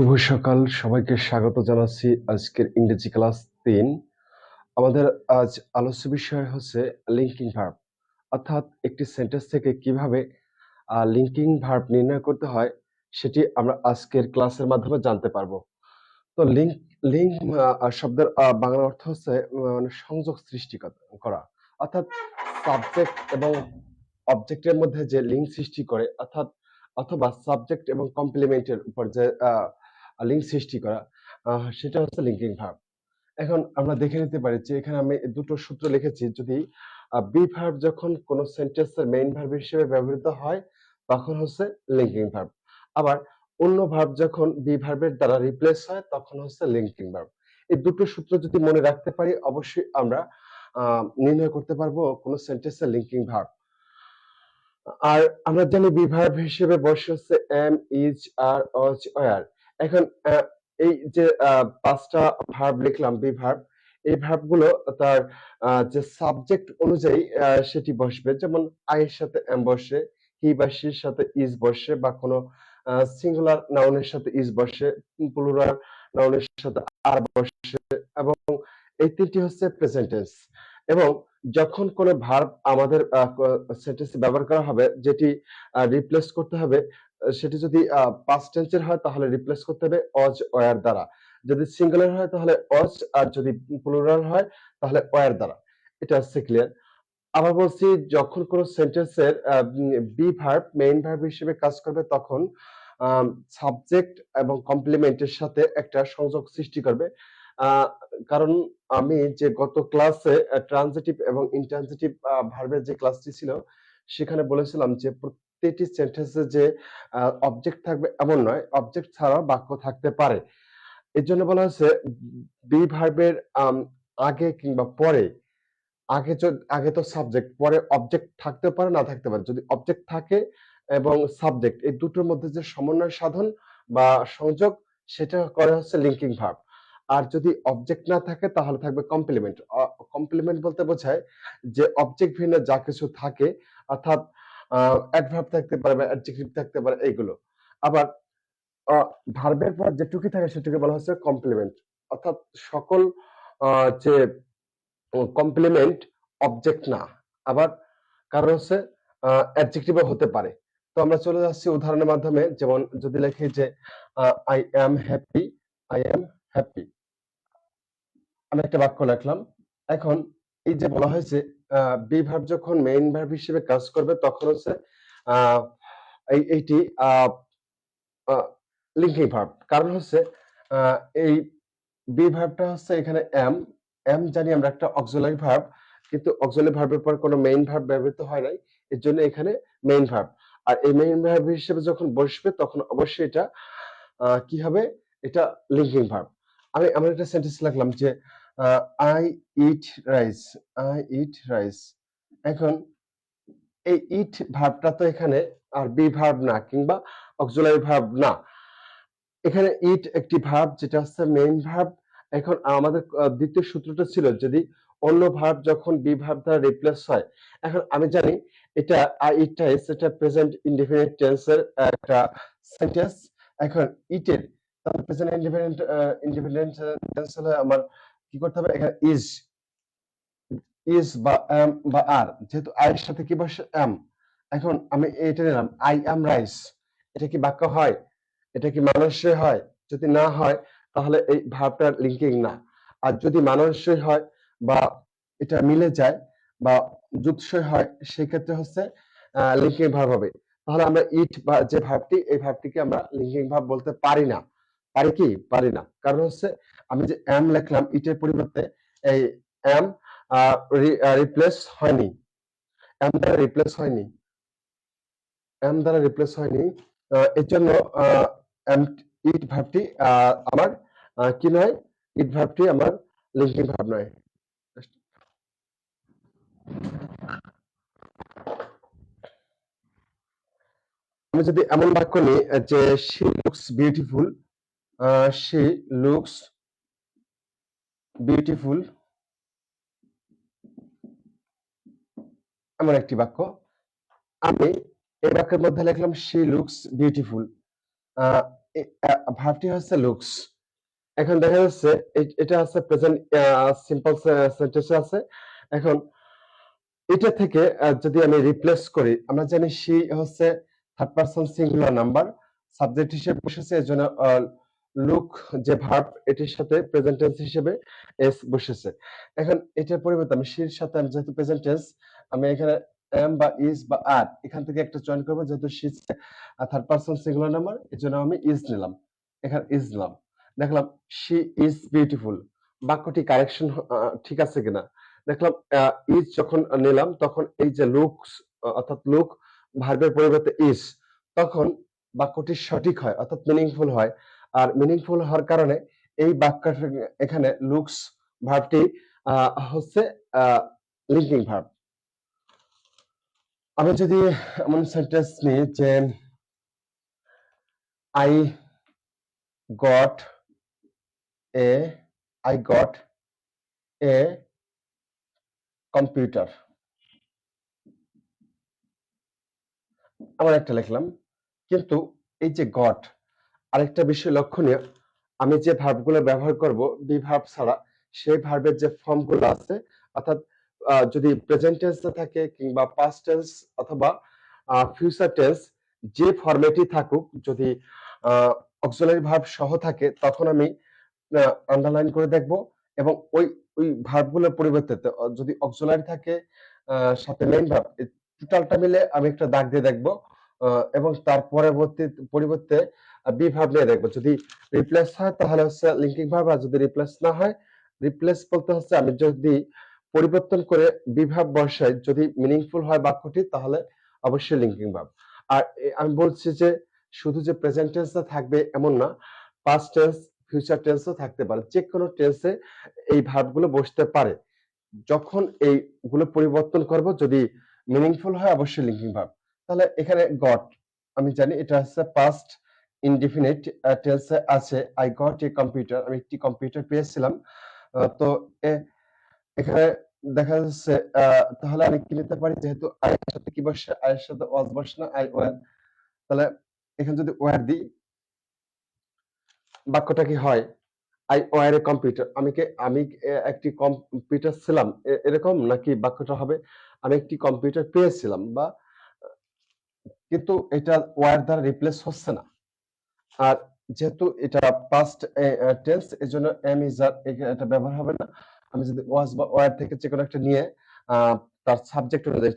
শুভ সকাল। সবাইকে স্বাগত জানাচ্ছি আজকের ইংরেজি ক্লাস তিন। আমাদের আজ আলোচ্য বিষয় হচ্ছে লিঙ্কিং ভার্ব অর্থাৎ একটি সেন্টেন্স থেকে কীভাবে লিঙ্কিং ভার্ব নির্ণয় করতে হয় সেটি আমরা আজকের ক্লাসের মাধ্যমে জানতে পারব। তো লিঙ্ক লিঙ্ক শব্দের বাংলা অর্থ হচ্ছে মানে সংযোগ সৃষ্টি করা। অর্থাৎ সাবজেক্ট এবং অবজেক্টের মধ্যে যে লিঙ্ক সৃষ্টি করে, অর্থাৎ অথবা সাবজেক্ট এবং কমপ্লিমেন্টের উপর যে লিঙ্ক সৃষ্টি করা। সেটা হচ্ছে লিঙ্কিং ভার্ব এখন আমরা দেখে নিতে পারি যে এখানে আমি দুটো সূত্র লিখেছি। যদি বি ভার্ব যখন কোন সেন্টেন্সের মেইন ভার্ব হিসেবে ব্যবহৃত হয়, তখন হচ্ছে লিঙ্কিং ভার্ব আবার অন্য ভার্ব যখন বি ভার্বের দ্বারা রিপ্লেস হয়, তখন হচ্ছে লিঙ্কিং ভার্ব এই দুটো সূত্র যদি মনে রাখতে পারি, অবশ্যই আমরা নির্ণয় করতে পারব কোন সেন্টেন্সের লিঙ্কিং ভার্ব আর আমরা জানি বি ভার্ব হিসেবে বসে হচ্ছে M is R Aja war এখন এই যে পাঁচটা ভার্ব লিখলাম বি ভার্ব এই ভার্বগুলো তার যে সাবজেক্ট অনুযায়ী সেটি বসবে। যেমন আয়ের সাথে এম বসে হি বা শির সাথে ইজ বসে, বা কোনো সিঙ্গুলার নাউনের সাথে ইজ বসে প্লুরাল নাউনের সাথে আর বসে, এবং এই তিনটি হচ্ছে প্রেজেন্ট টেন্স এবং যখন কোনো ভার্ব আমাদের সেন্টেন্সে ব্যবহার করা হবে, যেটি রিপ্লেস করতে হবে সেটি যদি পাস্ট টেন্সের হয়, তাহলে রিপ্লেস করতে হবে অজ ওয়ার দ্বারা। যদি সিঙ্গুলার হয়, তাহলে অজ আর যদি প্লুরাল হয়, তাহলে ওয়ার দ্বারা। এটা হচ্ছে ক্লিয়ার আবার বলছি, যখন কোনো সেন্টেন্সের বি ভার্ব মেইন ভার্ব হিসেবে কাজ করবে, তখন সাবজেক্ট এবং কমপ্লিমেন্টের সাথে একটা সংযোগ সৃষ্টি করবে। কারণ আমি যে গত ক্লাসে ট্রানজিটিভ এবং ইন্ট্রানজিটিভ ভার্বের যে ক্লাসটি ছিল, সেখানে বলেছিলাম যে প্রত্যেকটি সেন্টেন্সে যে অবজেক্ট থাকবে এমন নয় অবজেক্ট ছাড়াও বাক্য থাকতে পারে। এর জন্য বলা হয়েছে বি ভার্বের আগে কিংবা পরে, আগে আগে তো সাবজেক্ট পরে অবজেক্ট থাকতে পারে, না থাকতে পারে। যদি অবজেক্ট থাকে এবং সাবজেক্ট এই দুটোর মধ্যে যে সমন্বয় সাধন বা সংযোগ, সেটা করে হচ্ছে লিঙ্কিং ভার্ব আর যদি অবজেক্ট না থাকে, তাহলে থাকবে কমপ্লিমেন্ট কমপ্লিমেন্ট বলতে বোঝায় যে অবজেক্ট ভিন্ন যা কিছু থাকে, অর্থাৎ অ্যাডভার্ব থাকতে পারে বা অ্যাডজেক্টিভ থাকতে পারে, এইগুলো। আবার ভার্বের পর যেটুকু থাকে, সেটুকু বলা হচ্ছে কমপ্লিমেন্ট অর্থাৎ সকল যে কমপ্লিমেন্ট অবজেক্ট না, আবার কারণ হচ্ছে অ্যাডজেক্টিভও হতে পারে। তো আমরা চলে যাচ্ছি উদাহরণের মাধ্যমে, যেমন যদি লেখি যে I am happy I am happy আমি একটা বাক্য লিখলাম। এখন এই যে বলা হয়েছে বি ভার্ব যখন মেইন ভার্ব হিসেবে কাজ করবে, তখন হচ্ছে এইটি লিঙ্কিং ভার্ব কারণ হচ্ছে এই বি ভার্বটা হচ্ছে এখানে এম এম জানি আমরা একটা অক্সিলারি ভার্ব কিন্তু অক্সিলারি ভার্বের পর কোনো মেইন ভার্ব ব্যবহৃত হয় নাই, এর জন্য এখানে মেইন ভার্ব আর এই মেইন ভার্ব হিসেবে যখন বসবে, তখন অবশ্যই এটা কি হবে? এটা লিঙ্কিং ভার্ব আমি, আমার একটা সেন্টেন্স লিখলাম যে I eat rice I eat rice এখন এই ইট ভার্বটা তো এখানে আর বি ভার্ব না, কিংবা অক্সিলারি ভার্ব না। এখানে ইট একটি ভার্ব যেটা হচ্ছে মেইন ভার্ব এখন আমাদের দ্বিতীয় সূত্রটা ছিল যদি অন্য ভার্ব যখন বি ভার্ব দ্বারা রিপ্লেস হয়, এখন আমি জানি এটা আই ইটটা সেটা প্রেজেন্ট ইনডিফিনিট টেন্সের একটা সেন্টেন্স এখন ইটের প্রেজেন্ট ইনডিফিনিট ইনডিফিনিট টেন্স হলে আমার কি করতে হবে? এখানে ইজ ইজ বা am বা আর যেহেতু আই এর সাথে কি বসে? am এখন আমি এটা নিলাম আই অ্যাম রাইস এটা কি বাক্য হয়? এটা কি মানুষই হয়? যদি না হয়, তাহলে এই ভার্বটার লিঙ্কিং না। আর যদি মানুষই হয় বা এটা মিলে যায় বা যুৎসই হয় সেই ক্ষেত্রে হচ্ছে লিঙ্কিং ভার্ব হবে। তাহলে আমরা ইট বা যে ভার্বটি এই ভার্বটিকে আমরা লিঙ্কিং ভার্ব বলতে পারি না। পারি কি? পারি না। কারণ হচ্ছে আমি যে এম লিখলাম ইটের পরিবর্তে এই এম রিপ্লেস হয়নি। এম দ্বারা রিপ্লেস হয়নি। এম দ্বারা রিপ্লেস হয়নি। এর জন্য ইট ভার্বটি আমার কি নয়? ইট ভার্বটি আমার লিঙ্কিং ভার্ব নয়। আমি যদি এমন বাক্য নিই যে she looks beautiful she looks beautiful এমন একটি বাক্য। আমি এই বাক্যের মধ্যে লিখলাম শি লুকস বিউটিফুল ভার্বটি হচ্ছে লুকস এখন দেখা যাচ্ছে এটা আছে প্রেজেন্ট সিম্পল সেন্টেন্সে আছে। এখন এটা থেকে যদি আমি রিপ্লেস করি, আমরা জানি সি হচ্ছে third person singular number subject হিসেবে বসেছে, এর জন্য লুক যে ভার্ব এটির সাথে প্রেজেন্ট টেন্স হিসেবে এস বসেছে। এখন এটার পরিবর্তে আমি সির সাথে, আমি যেহেতু প্রেজেন্ট টেন্স আমি এখানে এম বা ইজ বা আর এখান থেকে একটা চয়ন করব, যেহেতু she third person singular number এর জন্য আমি ইজ নিলাম। এখানে ইজ নিলাম। দেখলাম শি ইজ বিউটিফুল বাক্যটি কারেকশন ঠিক আছে কিনা? দেখলাম ইজ যখন নিলাম, তখন এই যে লুকস অর্থাৎ লুক ভার্বের পরিবর্তে ইজ তখন বাক্যটি সঠিক হয়, অর্থাৎ মিনিংফুল হয়। আর মিনিংফুল হওয়ার কারণে এই বাক্যটা এখানে লুকস ভার্বটি হচ্ছে লিঙ্কিং ভার্ব আমি যদি এমন সেন্টেন্স নিই যে I got a I got a computer আমার একটা লিখলাম, কিন্তু এই যে গট আরেকটা বিষয় লক্ষণীয়, আমি যে ভার্বগুলো ব্যবহার করব বি ভার্ব ছাড়া সেই ভার্বের যে ফর্মগুলো আছে, অর্থাৎ যদি প্রেজেন্ট টেন্স থাকে কিংবা পাস্ট টেন্স অথবা ফিউচার টেন্স যে ফরম্যাটই থাকুক, যদি অক্সিলারি ভার্ব সহ থাকে, তখন আমি আন্ডারলাইন করে দেখব এবং ওই ওই ভার্বগুলোর পরিবর্তে যদি অক্সিলারি থাকে সাথে মেইন ভার্ব টোটালটা মিলে আমি একটা দাগ দিয়ে দেখব এবং তার পরবর্তী, পরিবর্তে বি ভার্ব নিয়ে দেখব। যদি রিপ্লেস হয়, তাহলে হচ্ছে লিঙ্কিং ভার্ব আর যদি রিপ্লেস না হয় রিপ্লেস বলতে হচ্ছে আমি যদি পরিবর্তন করে বি ভার্ব বসাই, যদি মিনিংফুল হয় বাক্যটি, তাহলে অবশ্যই লিঙ্কিং ভাব আর আমি বলছি যে শুধু যে প্রেজেন্ট টেন্সে থাকবে এমন না পাস্ট টেন্স ফিউচার টেন্সও থাকতে পারে। যে কোনো টেন্সে এই ভাবগুলো বসতে পারে। যখন এইগুলো পরিবর্তন করব, যদি মিনিংফুল হয়, অবশ্যই লিঙ্কিং ভাব তাহলে এখানে গট আমি জানি এটা হচ্ছে পাস্ট ইনডিফিনিট আছে আই গট এ কম্পিউটার আমি একটি কম্পিউটার পেয়েছিলাম তো এখানে দেখা যাচ্ছে তাহলে আমি কি নিতে পারি? যেহেতু সাথে কি বসে? সাথে ওয়াজ বসে না আই ওয়ার তাহলে এখানে যদি ওয়ার দিই, বাক্যটা কি হয়? আই ওয়ার এ কম্পিউটার আমি কি, আমি একটি কম্পিউটার ছিলাম এরকম নাকি বাক্যটা হবে? আমি একটি কম্পিউটার পেয়েছিলাম, বা, কিন্তু এটা ওয়ার দ্বারা রিপ্লেস হচ্ছে না। আর যেহেতু এটা পাস্ট টেন্স এর জন্য এম ইজ আর এটা ব্যবহার হবে না। আমি যদি ওয়াজ বা ওয়ার থেকে যে কোনো একটা নিয়ে তার সাবজেক্ট অনুযায়ী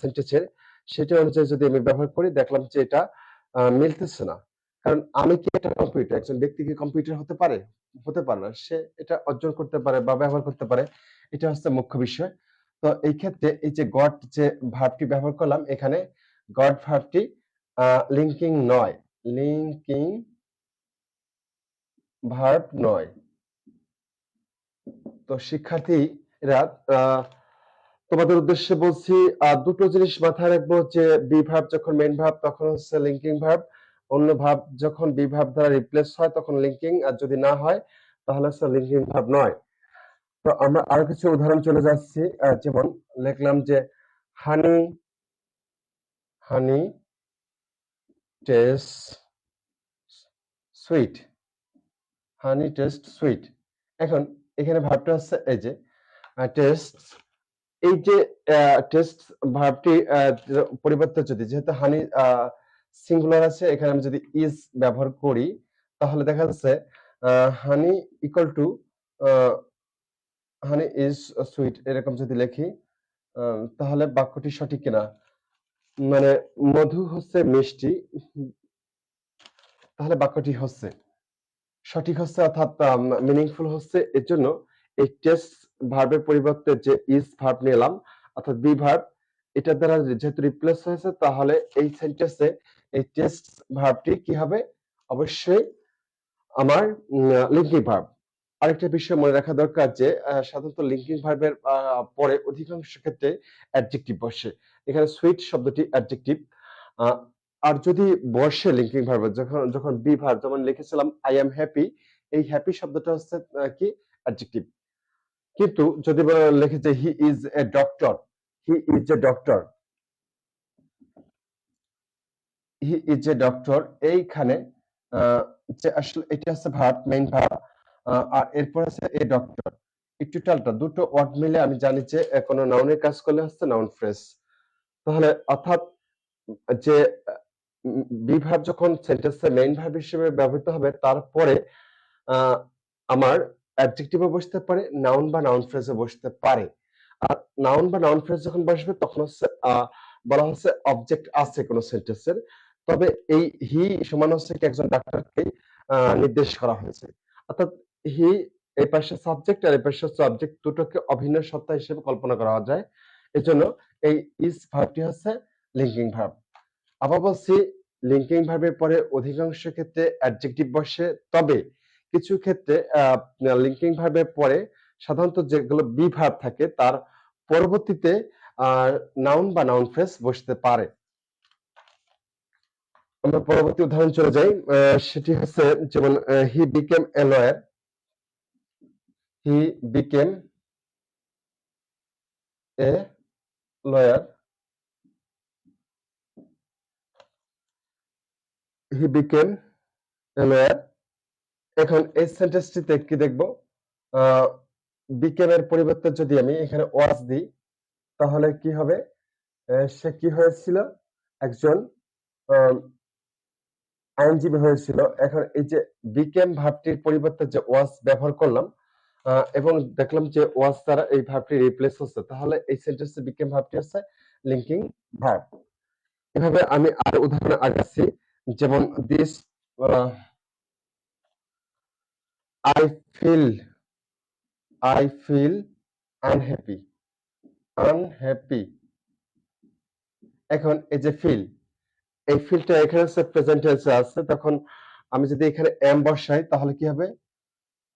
সেন্টেন্সের সেটা অনুযায়ী যদি আমি ব্যবহার করি, দেখলাম যে এটা মিলতেছে না। কারণ আমি কি একটা কম্পিউটার একজন ব্যক্তি কি কম্পিউটার হতে পারে? হতে পারে না। সে এটা অর্জন করতে পারে বা ব্যবহার করতে পারে। এটা হচ্ছে মুখ্য বিষয়। তো এই ক্ষেত্রে এই যে গড যে ভার্বটি ব্যবহার করলাম, এখানে গড ভার্বটি লিঙ্কিং নয়। লিঙ্কিং ভার্ব নয়। তো শিক্ষার্থীরা তোমাদের উদ্দেশ্যে বলছি দুটো জিনিস মাথায় রাখব যে বি ভার্ব যখন মেইন ভার্ব, তখন হচ্ছে লিঙ্কিং ভাব অন্য ভাব যখন বি ভার্ব দ্বারা রিপ্লেস হয়, তখন লিঙ্কিং আর যদি না হয়, তাহলে হচ্ছে লিঙ্কিং ভাব নয়। তো আমরা আরও কিছু উদাহরণ চলে যাচ্ছি। যেমন, লিখলাম যে, honey honey taste sweet honey taste sweet এখন এখানে ভাবটা হচ্ছে এই যে টেস্ট এই যে টেস্ট ভার্বটি পরিবর্তে যদি, যেহেতু হানি সিঙ্গুলার আছে, এখানে আমি যদি ইজ ব্যবহার করি, তাহলে দেখা যাচ্ছে honey equal to honey is sweet এরকম যদি লিখি তাহলে বাক্যটি সঠিক কিনা? মানে মধু হচ্ছে মিষ্টি। তাহলে বাক্যটি হচ্ছে, সঠিক হচ্ছে অর্থাৎ মিনিংফুল হচ্ছে। এর জন্য এই টেস্ট ভার্বের পরিবর্তে যে ইজ ভার্ব নিলাম, অর্থাৎ বি ভার্ব এটার দ্বারা যেহেতু রিপ্লেস হয়েছে, তাহলে এই সেন্টেন্সে এই টেস্ট ভার্বটি কি হবে? অবশ্যই আমার লিঙ্কিং ভার্ব আরেকটা বিষয় মনে রাখা দরকার যে সাধারণত লিঙ্কিং ভার্বের পরে অধিকাংশ ক্ষেত্রে অ্যাডজেক্টিভ বসে। এখানে সুইট শব্দটি অ্যাডজেক্টিভ আর যদি বসে লিঙ্কিং ভার্ব যখন যখন বি ভার্ব যেমন লিখেছিলাম আই এম হ্যাপি এই হ্যাপি শব্দটা হচ্ছে কি? অ্যাডজেক্টিভ কিন্তু যদি বলা লিখেছে he is a doctor he is a doctor he is a doctor এইখানে যে আসলে, এটা হচ্ছে ভার্ব মেইন ভার্ব আর এরপর আছে এ ডক্টর এই টোটালটা দুটো ওয়ার্ড মিলে আমি জানি যে কোনো নাউনের কাজ করলে হচ্ছে নাউন ফ্রেজ তাহলে অর্থাৎ যে বি ভার্ব যখন সেন্টেন্সে মেইন ভার্ব হিসেবে ব্যবহৃত হবে, তারপরে আমার অ্যাডজেক্টিভে বসতে পারে নাউন বা নাউন ফ্রেজে বসতে পারে। আর নাউন বা নাউন ফ্রেজ যখন বসবে, তখন হচ্ছে বলা হচ্ছে অবজেক্ট আছে কোনো সেন্টেন্সের তবে এই হি সমান হচ্ছে একজন ডাক্তারকে নির্দেশ করা হয়েছে। অর্থাৎ হি, এই পাশে সাবজেক্ট আর এই পাশে হচ্ছে অবজেক্ট দুটোকে অভিন্ন সত্তা হিসেবে কল্পনা করা যায়। এই জন্য এই ইস ভার্বটি হচ্ছে লিঙ্কিং ভার্ব আবার বলছি লিঙ্কিং ভার্বের পরে অধিকাংশ ক্ষেত্রে অ্যাডজেক্টিভ বসে, তবে কিছু ক্ষেত্রে লিঙ্কিং ভার্বের পরে সাধারণত যেগুলো বি ভার্ব থাকে, তার পরবর্তীতে নাউন বা নাউন ফ্রেজ বসতে পারে। আমরা পরবর্তী উদাহরণ চলে যাই সেটি হচ্ছে যেমন he became a lawyer he became a lawyer. He became a lawyer. এখন এই সেন্টেন্সটিতে কি দেখব? বিকেম এর পরিবর্তে যদি আমি এখানে ওয়াজ দিই, তাহলে কি হবে? সে কি হয়েছিল? একজন আইনজীবী হয়েছিল। এখন এই যে বিকেম ভাবটির পরিবর্তে যে ওয়াজ ব্যবহার করলাম এবং দেখলাম যে ওয়াজ দ্বারা এই ভাবটি রিপ্লেস হচ্ছে, তাহলে এই সেন্টেন্সে বিকেম ভাবটি হচ্ছে লিঙ্কিং ভার্ব এভাবে আমি আর উদাহরণ আগাচ্ছি, যেমন this I feel I feel unhappy unhappy এখন এই যে ফিল এই ফিলটা এখানে প্রেজেন্ট টেন্সে আছে, তখন আমি যদি এখানে এম বসাই, তাহলে কি হবে?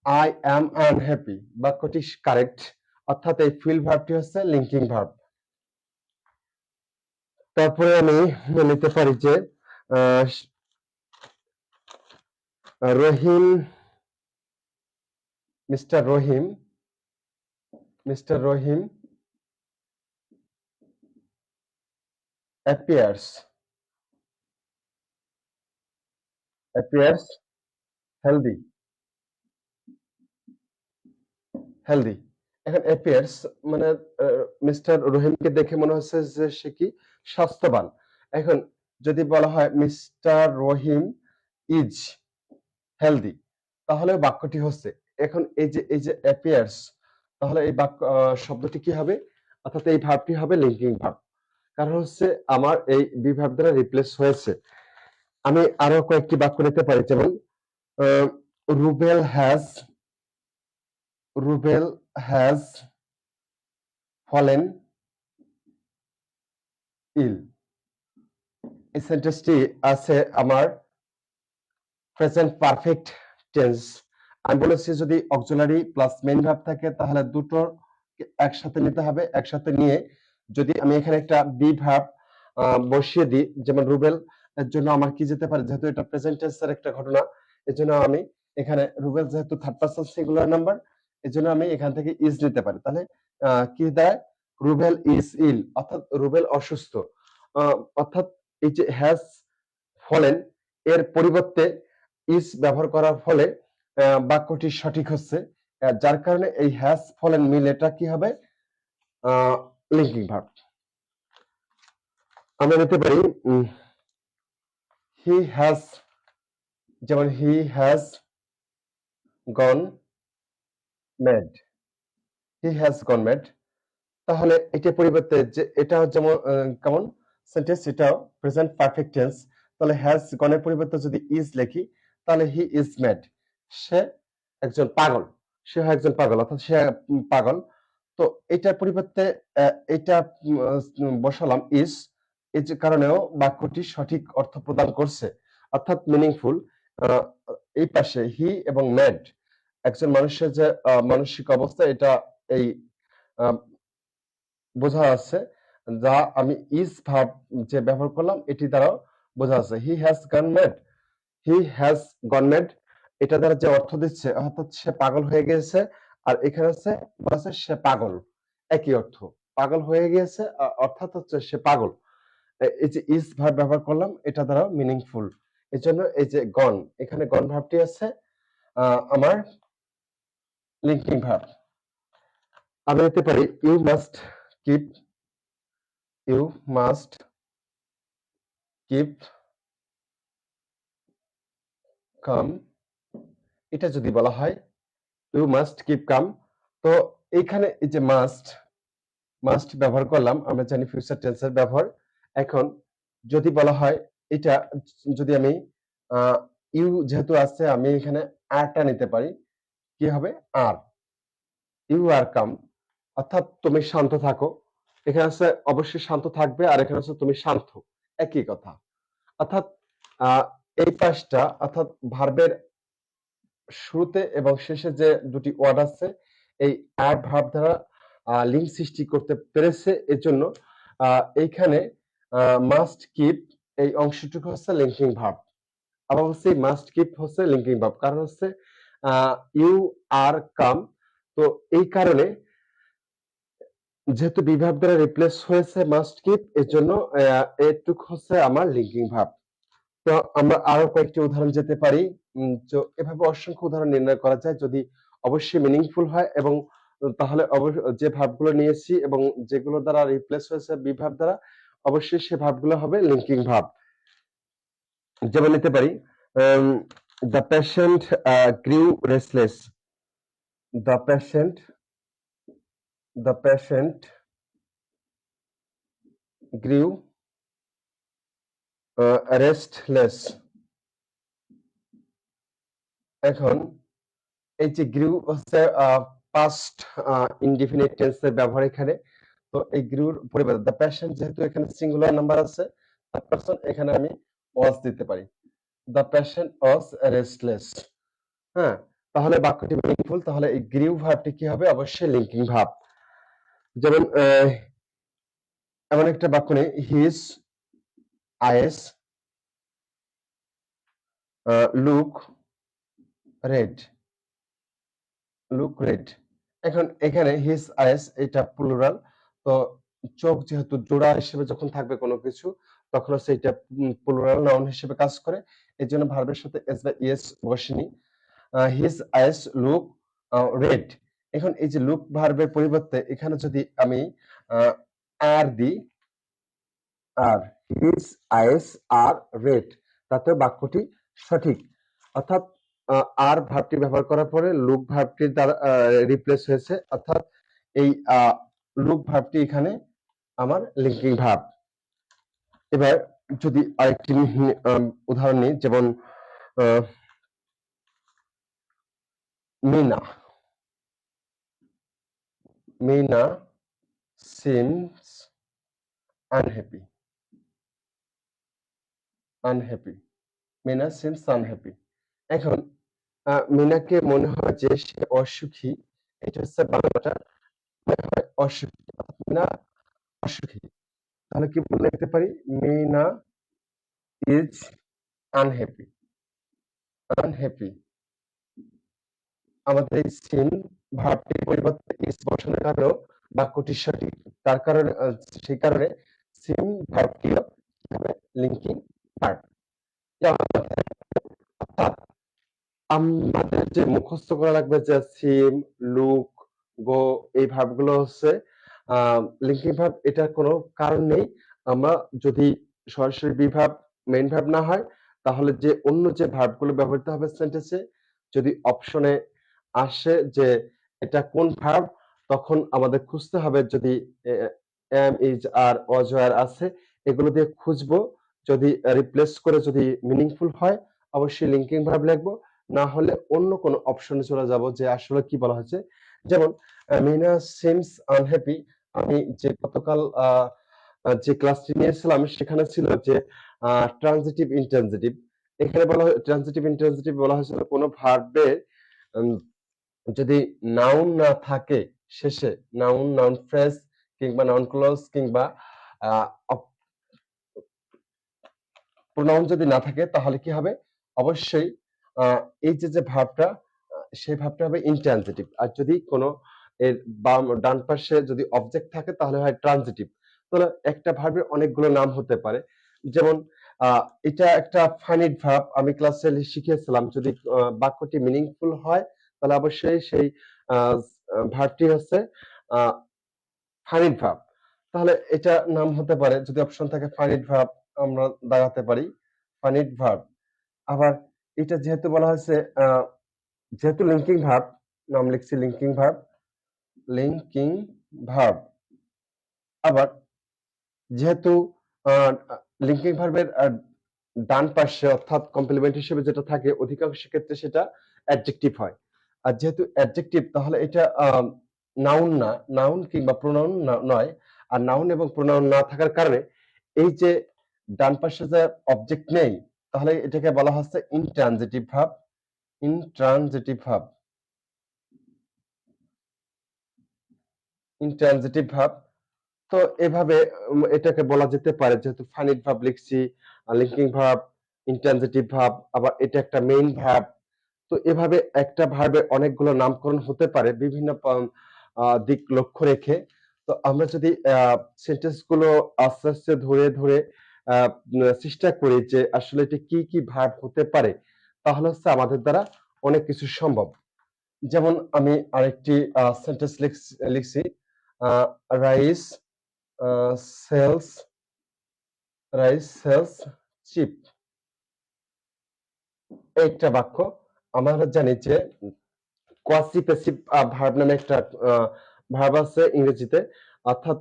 আই অ্যাম আনহ্যাপি বাক্যটি কারেক্ট অর্থাৎ এই ফিল ভার্বটি হচ্ছে লিঙ্কিং ভার্ব তারপরে আমি নিতে পারি যে Rahim mister Rahim mister Rahim appears appears healthy healthy এখন অ্যাপিয়ার্স মানে মিস্টার রহিমকে দেখে মনে হচ্ছে যে সে কি স্বাস্থ্যবান। এখন যদি বলা হয় মিস্টার রহিম ইজ হেলদি তাহলে বাক্যটি হচ্ছে, এখন এই যে এই যে অ্যাপিয়ার্স তাহলে এই বাক্য শব্দটি কি হবে? অর্থাৎ এই ভার্বটি হবে লিঙ্কিং ভার্ব কারণ হচ্ছে আমার এই বি ভার্ব দ্বারা রিপ্লেস হয়েছে। আমি আরও কয়েকটি বাক্য নিতে পারি, যেমন Rubel has Rubel has fallen ill. এই সেন্টেন্সটি আছে আমার প্রেজেন্ট পারফেক্ট টেন্স আমি বলেছি যদি অক্সিলারি প্লাস মেইন ভার্ব থাকে, তাহলে দুটো একসাথে নিতে হবে। একসাথে নিয়ে যদি আমি এখানে একটা বি ভার্ব বসিয়ে দিই, যেমন রুবেল, এর জন্য আমার কি যেতে পারে? যেহেতু এটা প্রেজেন্ট টেন্সের একটা ঘটনা এর জন্য আমি এখানে রুবেল যেহেতু থার্ড পার্সন সিঙ্গুলার নাম্বার এর জন্য আমি এখান থেকে ইজ নিতে পারি। তাহলে কি দেয়? রুবেল ইজ ইল অর্থাৎ রুবেল অসুস্থ। অর্থাৎ এই যে হ্যাজ ফলেন এর পরিবর্তে ইজ ব্যবহার করার ফলে বাক্যটি সঠিক হচ্ছে। যার কারণে এই হ্যাজ ফলেন মিল এটা কি হবে? লিঙ্কিং ভার্ব আমরা নিতে পারি হি হ্যাজ যেমন he has gone mad he has gone mad তাহলে এটার পরিবর্তে যে, এটা যেমন কেমন? সেন্টেন্স এটাও প্রেজেন্ট পারফেক্ট টেন্স তাহলে হ্যাজ গনের পরিবর্তে যদি ইজ লিখি, তাহলে হি ইজ ম্যাড সে একজন পাগল। সে হয় একজন পাগল, অর্থাৎ সে পাগল। তো এটার পরিবর্তে এটা বসালাম ইজ এই কারণেও বাক্যটি সঠিক অর্থ প্রদান করছে। অর্থাৎ মিনিংফুল এই পাশে হি এবং ম্যাড একজন মানুষের যে মানসিক অবস্থা, এটা এই বোঝা আছে যা আমি ইজ ভার্ব যে ব্যবহার করলাম, এটি দ্বারাও বোঝা আছে he has gone mad he has gone mad এটা দ্বারা যে অর্থ দিচ্ছে, অর্থাৎ সে পাগল হয়ে গেছে আর এখানে আছে আছে সে পাগল, একই অর্থ। পাগল হয়ে গিয়েছে অর্থাৎ হচ্ছে সে পাগল। এই যে ইজ ভার্ব ব্যবহার করলাম, এটা দ্বারা মিনিংফুল এজন্য এই যে গন, এখানে গন ভাবটি আছে আমার লিঙ্কিং ভার্ব আমি নিতে পারি you must keep you must keep calm এটা যদি বলা হয় ইউ মাস্ট কিপ কাম তো এইখানে এই যে মাস্ট মাস্ট ব্যবহার করলাম, আমরা জানি ফিউচার টেন্সের ব্যবহার। এখন যদি বলা হয়, এটা যদি আমি ইউ যেহেতু আছে, আমি এখানে আরটা নিতে পারি। কি হবে? আর ইউ আর কাম অর্থাৎ তুমি শান্ত থাকো। এখানে আছে অবশ্যই শান্ত থাকবে আর এখানে আছে তুমি শান্ত। একই কথা। অর্থাৎ এই পাঁচটা অর্থাৎ ভার্বের শুরুতে এবং শেষে যে দুটি ওয়ার্ড আছে, এই অ্যাড ভার্ব দ্বারা লিঙ্ক সৃষ্টি করতে পেরেছে। এর জন্য এইখানে মাস্ট কিপ এই অংশটুকু হচ্ছে লিঙ্কিং ভার্ব আবার হচ্ছে মাস্ট কিপ হচ্ছে লিঙ্কিং ভার্ব কারণ হচ্ছে ইউ আর কাম। তো এই কারণে যেহেতু বিভাব দ্বারা রিপ্লেস হয়েছে মাস্ট কিপ এর জন্য এটুক হচ্ছে আমার লিঙ্কিং ভাব। তো আমরা আরও কয়েকটি উদাহরণ যেতে পারি। তো এভাবে অসংখ্য উদাহরণ নির্ণয় করা যায় যদি অবশ্যই মিনিংফুল হয় এবং তাহলে যে ভাবগুলো নিয়েছি এবং যেগুলো দ্বারা রিপ্লেস হয়েছে বিভাব দ্বারা, অবশ্যই সে ভাবগুলো হবে লিঙ্কিং ভাব। যেমন নিতে পারি the patient grew restless the patient the patient grew restless এখন এই যে গ্রিউ হচ্ছে পাস্ট ইনডিফিনিট টেন্সের ব্যবহার এখানে। তো এই গ্রিউর পরিবর্তে দ্য প্যাশন যেহেতু এখানে সিঙ্গুলার নাম্বার আছে তার পার্সন এখানে আমি ওয়াজ দিতে পারি। দ্য প্যাশন ওয়াজ রেস্টলেস হ্যাঁ তাহলে বাক্যটি মিনিংফুল তাহলে এই গ্রিউ ভার্বটি কি হবে? অবশ্যই লিঙ্কিং ভাব। যেমন এমন একটা বাক্য নেই his is look red look red এখন এখানে হিজ আইস এটা প্লুরাল তো চোখ যেহেতু জোড়া হিসেবে যখন থাকবে কোনো কিছু তখন হচ্ছে এটা প্লুরাল নাউন হিসেবে কাজ করে। এই জন্য ভার্বের সাথে এস বা ইয়েস বসেনি। হিজ আইস লুক রেড এখন এই যে লুক ভার্বের পরিবর্তে এখানে যদি আমি আর দিই আর হিজ আইস আর রেড তাতে বাক্যটি সঠিক। অর্থাৎ আর ভার্বটি ব্যবহার করার পরে লুক ভার্বটির দ্বারা রিপ্লেস হয়েছে। অর্থাৎ এই লুক ভার্বটি এখানে আমার লিঙ্কিং ভার্ব এবার যদি আরেকটি উদাহরণ নিই, যেমন Mina. Mina seems unhappy unhappy Mina seems unhappy এখন মিনাকে মনে হয় যে সে অসুখী, এটা হচ্ছে বাংলাটা অসুখী। মিনা অসুখী তাহলে কি বলে লিখতে পারি মিনা ইজ আনহ্যাপি আনহ্যাপি আমাদের এই সিন ভার্বটির পরিবর্তে ইস বসানোর কারণেও বাক্যটি সঠিক। তার কারণে সেই কারণে সিন ভার্বটিও লিঙ্কিং ভার্ব অর্থাৎ আমাদের যে মুখস্থ করা লাগবে যে সিম লুক গো এই ভার্বগুলো হচ্ছে লিঙ্কিং ভাব এটার কোনো কারণ নেই। আমরা যদি সরাসরি বিভাব মেইন ভার্ব না হয় তাহলে যে অন্য যে ভার্বগুলো ব্যবহৃত হবে সেন্টেন্সে যদি অপশনে আসে যে এটা কোন ভার্ব তখন আমাদের খুঁজতে হবে যদি এম ইজ আর অজয়ার আছে এগুলো দিয়ে খুঁজবো। যদি রিপ্লেস করে যদি মিনিংফুল হয় অবশ্যই লিঙ্কিং ভার্ব লিখব। না হলে অন্য কোনো অপশনে চলে যাব যে আসলে কি বলা হয়েছে। যেমন মিনা সিমস আনহ্যাপি আমি যে গতকাল আহ, যে ক্লাসটি নিয়েছিলাম, সেখানে ছিল যে ট্রানজিটিভ ইন্ট্রানজিটিভ এখানে বলা ট্রানজিটিভ ইন্ট্রানজিটিভ বলা হয়েছিল কোনো ভার্বের যদি নাউন না থাকে শেষে নাউন নাউন ফ্রেজ কিংবা নাউন ক্লজ কিংবা প্রোনাউন যদি না থাকে, তাহলে কি হবে? অবশ্যই এই যে যে ভাবটা সেই ভাবটা হবে ইনট্রানজিটিভ আর যদি কোনো এর বাম, ডান পাশে যদি অবজেক্ট থাকে, তাহলে হয় ট্রানজিটিভ তাহলে একটা ভার্বের অনেকগুলো নাম হতে পারে। যেমন এটা একটা ফাইনিট ভার্ব আমি ক্লাসে শিখিয়েছিলাম, যদি বাক্যটি মিনিংফুল হয়, তাহলে অবশ্যই সেই ভার্বটি হচ্ছে ফাইনিট ভার্ব তাহলে এটা নাম হতে পারে, যদি অপশন থাকে ফাইনিট ভার্ব আমরা দাঁড়াতে পারি ফাইনিট ভার্ব আবার এটা যেহেতু বলা হয়েছে যেহেতু লিঙ্কিং ভার্ব নাম লিখছি লিঙ্কিং ভার্ব লিঙ্কিং ভার্ব আবার যেহেতু লিঙ্কিং ভার্বের ডান পাশে অর্থাৎ কমপ্লিমেন্ট হিসেবে যেটা থাকে, অধিকাংশ ক্ষেত্রে সেটা অ্যাডজেক্টিভ হয়। আর যেহেতু অ্যাডজেক্টিভ তাহলে এটা নাউন না নাউন কিংবা প্রোনাউন নয়। আর নাউন এবং প্রোনাউন না থাকার কারণে এই যে ডান পাশে যে অবজেক্ট নেই, তাহলে এটাকে বলা হচ্ছে ইনট্রানজিটিভ ভাব ইনট্রানজিটিভ ভাব। ইনট্রানজিটিভ ভাব তো এভাবে এটাকে বলা যেতে পারে যেহেতু ফাইনিট ভাব লিখছি লিঙ্কিং ভাব ইনট্রানজিটিভ ভাব, আবার এটা একটা মেইন ভাব। তো এভাবে একটা ভার্বের অনেকগুলো নামকরণ হতে পারে বিভিন্ন দিক লক্ষ্য রেখে। তো আমরা যদি সেন্টেন্সগুলো আস্তে আস্তে ধরে ধরে চেষ্টা করি যে আসলে এটা কি কি ভার্ব হতে পারে, তাহলে হচ্ছে আমাদের দ্বারা অনেক কিছু সম্ভব। যেমন আমি আরেকটি সেন্টেন্স লিখছি rice sells rice sells cheap একটা বাক্য। আমরা জানি যে কোয়াসি প্যাসিভ ভার্ব নামে একটা ভার্ব আছে ইংরেজিতে। অর্থাৎ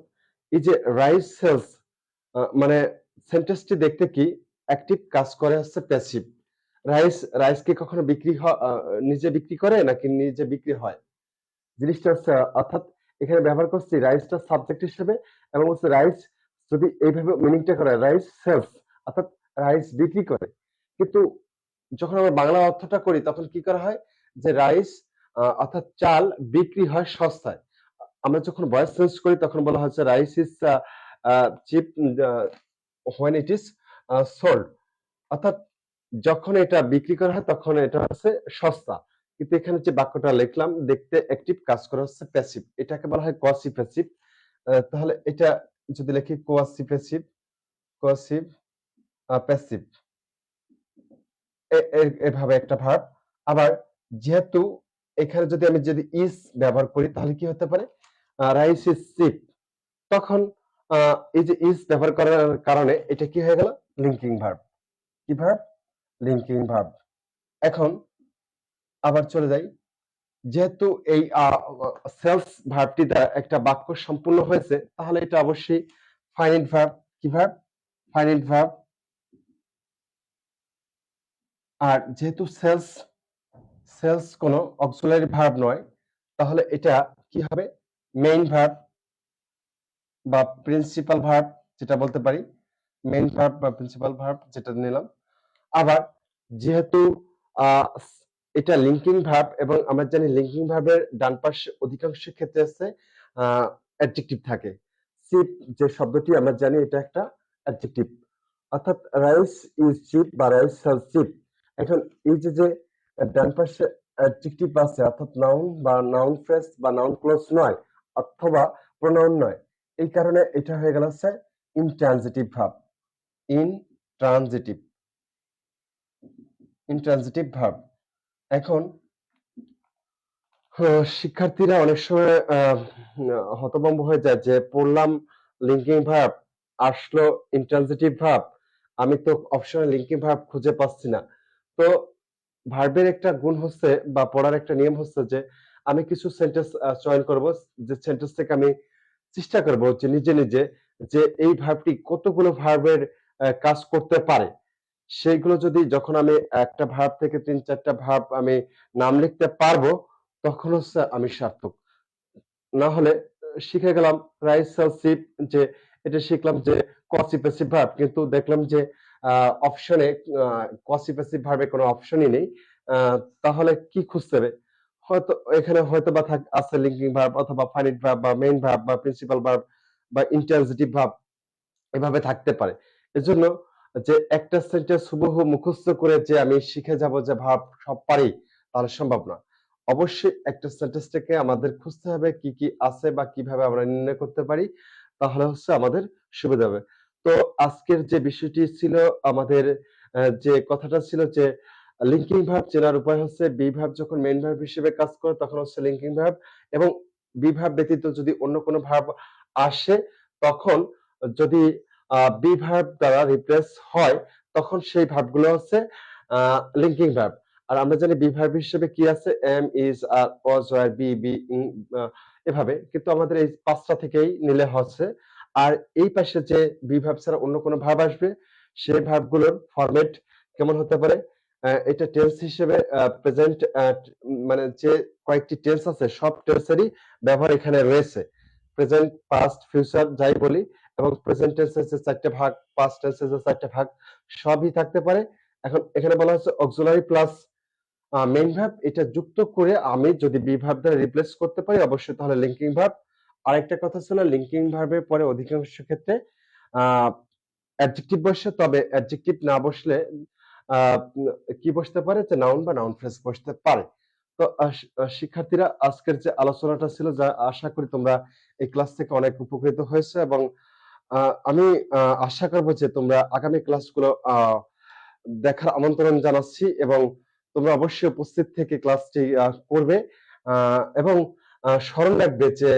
এই যে রাইস সেলস মানে সেন্টেন্সটি দেখতে কি? অ্যাক্টিভ কাজ করে হচ্ছে প্যাসিভ রাইস রাইস কি কখনো বিক্রি নিজে বিক্রি করে নাকি নিজে বিক্রি হয়? জিনিসটা অর্থাৎ এখানে ব্যবহার করছি রাইসটা সাবজেক্ট হিসেবে এবং হচ্ছে রাইস যদি এইভাবে মিনিংটা করে রাইস সেলস অর্থাৎ রাইস বিক্রি করে। কিন্তু যখন আমরা বাংলা অর্থটা করি, তখন কি করা হয়? যে রাইস অর্থাৎ চাল বিক্রি হয় সস্তায়। আমরা যখন ভয়েস চেঞ্জ করি, তখন বলা হচ্ছে rice is cheap when it is sold অর্থাৎ যখন এটা বিক্রি করা হয়, তখন এটা হচ্ছে সস্তা। কিন্তু এখানে যে বাক্যটা লিখলাম, দেখতে অ্যাক্টিভ কাজ করা হচ্ছে প্যাসিভ এটাকে বলা হয় কসি প্যাসিভ তাহলে এটা যদি লিখি কোয়াসি প্যাসিভ কোয়াসিভ প্যাসিভ এভাবে একটা ভার্ব আবার যেহেতু এখানে যদি আমি যদি ইস ব্যবহার করি, তাহলে কি হতে পারে? রাইস ইজ চিপ তখন এই যে ইস ব্যবহার করার কারণে এটা কি হয়ে গেল? লিঙ্কিং ভার্ব কি ভার্ব লিঙ্কিং ভার্ব এখন আবার চলে যাই। যেহেতু এই সেলস ভার্বটি দ্বারা একটা বাক্য সম্পূর্ণ হয়েছে, তাহলে এটা অবশ্যই ফাইনিট ভার্ব কি ভার্ব ফাইনিট ভার্ব আর যেহেতু সেলস সেলস কোনো অক্সিলারি ভার্ব নয়, তাহলে এটা কি হবে? মেইন ভার্ব বা প্রিন্সিপাল ভার্ব যেটা বলতে পারি। মেইন ভার্ব বা প্রিন্সিপাল ভার্ব যেটা নিলাম। আবার যেহেতু এটা লিঙ্কিং ভার্ব এবং আমরা জানি লিঙ্কিং ভার্বের ডান পাশে অধিকাংশ ক্ষেত্রে আছে অ্যাডজেক্টিভ থাকে। চিপ যে শব্দটি আমরা জানি এটা একটা অ্যাডজেক্টিভ অর্থাৎ রাইস ইজ চিপ বা রাইস সেল চিপ এখন এই যে যে ডান পাশে অ্যাডজেক্টিভ আছে, অর্থাৎ নাউন বা নাউন ফ্রেজ বা নাউন ক্লোজ নয়, অথবা প্রোনাউন নয়, এই কারণে এটা হয়ে গেল হচ্ছে ইনট্রানজিটিভ ভাব ইনট্রানজিটিভ ইনট্রানজিটিভ ভাব এখন শিক্ষার্থীরা অনেক সময় হতভম্ব হয়ে যায় যে, পড়লাম লিঙ্কিং ভার্ব আসলো ইনট্রানজিটিভ ভার্ব আমি তো অপশনে লিঙ্কিং ভার্ব খুঁজে পাচ্ছি না। তো ভার্বের একটা গুণ হচ্ছে বা পড়ার একটা নিয়ম হচ্ছে যে, আমি কিছু সেন্টেন্স চয়ন করব, যে সেন্টেন্স থেকে আমি চেষ্টা করব যে নিজে নিজে যে এই ভার্বটি কতগুলো ভার্বের কাজ করতে পারে। সেইগুলো যদি যখন আমি একটা ভার্ব থেকে তিন চারটা ভার্ব আমি নাম লিখতে পারব, তখন হচ্ছে আমি সার্থক। না হলে শিখে গেলাম, রাইস সিপ যে এটা শিখলাম যে কসিপেসিভ ভার্ব কিন্তু দেখলাম যে অপশনে কসিপেসিভ ভার্বে কোনো অপশনই নেই। তাহলে কি খুঁজতে হবে? হয়তো এখানে হয়তো বা থাক, আছে লিঙ্কিং ভার্ব অথবা ফাইনিট ভার্ব বা মেইন ভার্ব বা প্রিন্সিপাল ভার্ব বা ইন্টারজেটিভ ভার্ব এভাবে থাকতে পারে। এজন্য যে একটা সেন্টেন্স হুবহু মুখস্থ করে যে আমি শিখে যাব যে ভাব সব পারি, তাহলে সম্ভব না। অবশ্যই একটা সেন্টেন্স থেকে আমাদের খুঁজতে হবে, কি কি আছে বা কীভাবে আমরা নির্ণয় করতে পারি, তাহলে হচ্ছে আমাদের সুবিধা হবে। তো আজকের যে বিষয়টি ছিল আমাদের যে কথাটা ছিল যে লিঙ্কিং ভার্ব চেনার উপায় হচ্ছে বি যখন মেইন ভার্ব হিসেবে কাজ করে তখন হচ্ছে লিঙ্কিং ভার্ব এবং বি ব্যতীত যদি অন্য কোনো ভার্ব আসে, তখন যদি বি ভার্ব দ্বারা রিপ্লেস হয় তখন সেই ভার্বগুলো হচ্ছে লিঙ্কিং ভার্ব। আর আমরা জানি বি ভার্ব হিসেবে কি আছে am, is, are, was, were, be, be, এভাবে। কিন্তু আমাদের এই পাঁচটা থেকেই নিলে হচ্ছে। আর এই পাশে যে বি ভার্ব ছাড়া অন্য কোনো ভার্ব আসবে সেই ভার্বগুলোর ফরমেট কেমন হতে পারে? এটা টেন্স হিসেবে প্রেজেন্ট মানে যে কয়েকটি টেন্স আছে সব টেন্সেরই ব্যবহার এখানে রয়েছে। প্রেজেন্ট, পাস্ট, ফিউচার যাই বলি এবং প্রেজেন্ট টেন্সের যে ৪ টা ভাগ, পাস্ট টেন্সের যে ৪ টা ভাগ সবই থাকতে পারে। এখন এখানে বলা হচ্ছে অক্সিলারি প্লাস মেইন ভার্ব এটা যুক্ত করে আমি যদি বি ভার্ব দ্বারা রিপ্লেস করতে পারি অবশ্যই তাহলে লিঙ্কিং ভার্ব। আরেকটা কথা ছিল লিঙ্কিং ভার্বের পরে অধিকাংশ ক্ষেত্রে অ্যাডজেক্টিভ বসে তবে অ্যাডজেক্টিভ না বসলে কি বসতে পারে? যে নাউন বা নাউন ফ্রেজ বসতে পারে। তো শিক্ষার্থীরা আজকের যে আলোচনাটা ছিল যা আশা করি তোমরা এই ক্লাস থেকে অনেক উপকৃত হয়েছো এবং আমি আশা করব যে তোমরা আগামী ক্লাসগুলো দেখার আমন্ত্রণ জানাচ্ছি এবং তোমরা অবশ্যই উপস্থিত থেকে ক্লাসটি করবে। এবং স্মরণ রাখবে যে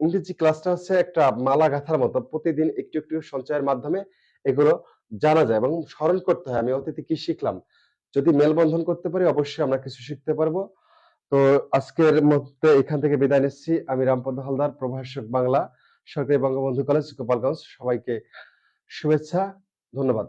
ইংরেজি ক্লাসটা হচ্ছে একটা মালা গাঁথার মতো। প্রতিদিন একটু, একটু সঞ্চয়ের মাধ্যমে এগুলো জানা যায় এবং স্মরণ করতে হয় আমি অতীতে কি শিখলাম। যদি মেলবন্ধন করতে পারি অবশ্যই আমরা কিছু শিখতে পারব। তো আজকের মধ্যে এখান থেকে বিদায় নিচ্ছি। আমি রামপদ হালদার, প্রভাষক বাংলা, সরকারি বঙ্গবন্ধু কলেজ, গোপালগঞ্জ। সবাইকে শুভেচ্ছা। ধন্যবাদ।